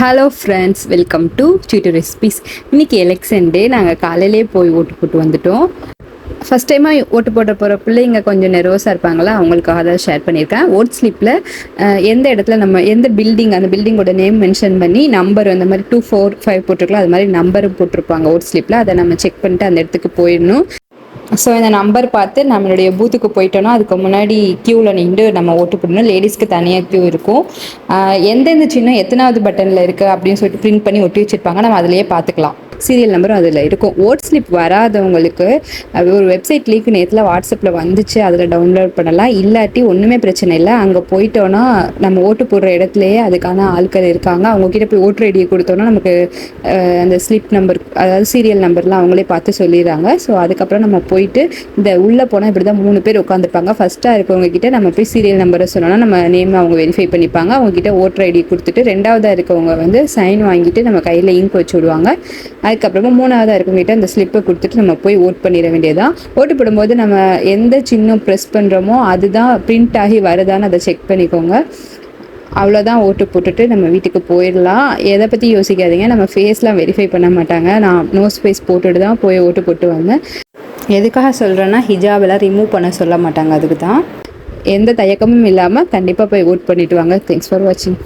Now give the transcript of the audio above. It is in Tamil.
Hello friends welcome to Seetu recipes இன்றைக்கி எலெக்ஷன் டே நாங்கள் காலையிலே போய் ஓட்டு போட்டு வந்துட்டோம். ஃபஸ்ட் டைமாக ஓட்டு போட்டு போகிற பிள்ளைங்க கொஞ்சம் நெர்வஸாக இருப்பாங்களா? அவங்களுக்காக தான் ஷேர் பண்ணியிருக்கேன். ஓட் ஸ்லிப்பில் எந்த இடத்துல நம்ம எந்த பில்டிங் அந்த பில்டிங்கோட நேம் மென்ஷன் பண்ணி நம்பர் அந்த மாதிரி டூ ஃபோர் ஃபைவ் போட்டிருக்கலாம். அது மாதிரி நம்பரும் போட்டிருப்பாங்க ஓட் ஸ்லிப்பில் அதை நம்ம செக் பண்ணிட்டு அந்த இடத்துக்கு போயிடணும். ஸோ இந்த நம்பர் பார்த்து நம்மளுடைய பூத்துக்கு போயிட்டோம்னா அதுக்கு முன்னாடி க்யூவில் நின்று நம்ம ஓட்டு போடணும். லேடிஸ்க்கு தனியாக க்யூ இருக்கும். எந்தெந்த சின்னம் எத்தனாவது பட்டனில் இருக்குது அப்படின்னு சொல்லிட்டு பிரிண்ட் பண்ணி ஒட்டி வச்சுருப்பாங்க. நம்ம அதிலேயே பார்த்துக்கலாம். சீரியல் நம்பரும் அதில் இருக்கும். ஓட் ஸ்லிப் வராதவங்களுக்கு அது ஒரு வெப்சைட் லீக் நேரத்தில் வாட்ஸ்அப்பில் வந்துச்சு அதில் டவுன்லோட் பண்ணலாம். இல்லாட்டி ஒன்றுமே பிரச்சனை இல்லை. அங்கே போயிட்டோன்னா நம்ம ஓட்டு போடுற இடத்துலையே அதுக்கான ஆட்கள் இருக்காங்க. அவங்கக்கிட்ட போய் ஓட்டர் ஐடியை கொடுத்தோன்னா நமக்கு அந்த ஸ்லிப் நம்பர் அதாவது சீரியல் நம்பர்லாம் அவங்களே பார்த்து சொல்லிடுறாங்க. ஸோ அதுக்கப்புறம் நம்ம போயிட்டு இந்த உள்ளே போனால் இப்படி தான் மூணு பேர் உட்காந்துருப்பாங்க ஃபஸ்ட்டாக இருக்கவங்க கிட்ட நம்ம போய் சீரியல் நம்பரை சொன்னோன்னா நம்ம நேம் அவங்க வெரிஃபை பண்ணிப்பாங்க. அவங்க கிட்ட ஓட்டர் ஐடி கொடுத்துட்டு ரெண்டாவதாக இருக்கவங்க வந்து சைன் வாங்கிட்டு நம்ம கையில் இங்க் வச்சு விடுவாங்க. அதுக்கப்புறமா மூணாவதாக இருக்கவங்ககிட்ட அந்த ஸ்லிப்பை கொடுத்துட்டு நம்ம போய் ஓட் பண்ணிட வேண்டியதான் ஓட்டு போடும்போது நம்ம எந்த சின்னம் ப்ரெஸ் பண்ணுறோமோ அதுதான் பிரிண்ட் ஆகி வருதான்னு அதை செக் பண்ணிக்கோங்க. அவ்வளோதான் ஓட்டு போட்டுட்டு நம்ம வீட்டுக்கு போயிடலாம். எதை பற்றி யோசிக்காதீங்க. நம்ம ஃபேஸ்லாம் வெரிஃபை பண்ண மாட்டாங்க. நான் நோஸ் ஃபேஸ் போட்டுட்டு தான் போய் ஓட்டு போட்டு வந்தேன். எதுக்காக சொல்கிறேன்னா ஹிஜாபெல்லாம் ரிமூவ் பண்ண சொல்ல மாட்டாங்க. அதுக்கு தான் எந்த தயக்கமும் இல்லாமல் கண்டிப்பாக போய் ஓட் பண்ணிவிட்டு வாங்க. தேங்க்ஸ் ஃபார் வாட்சிங்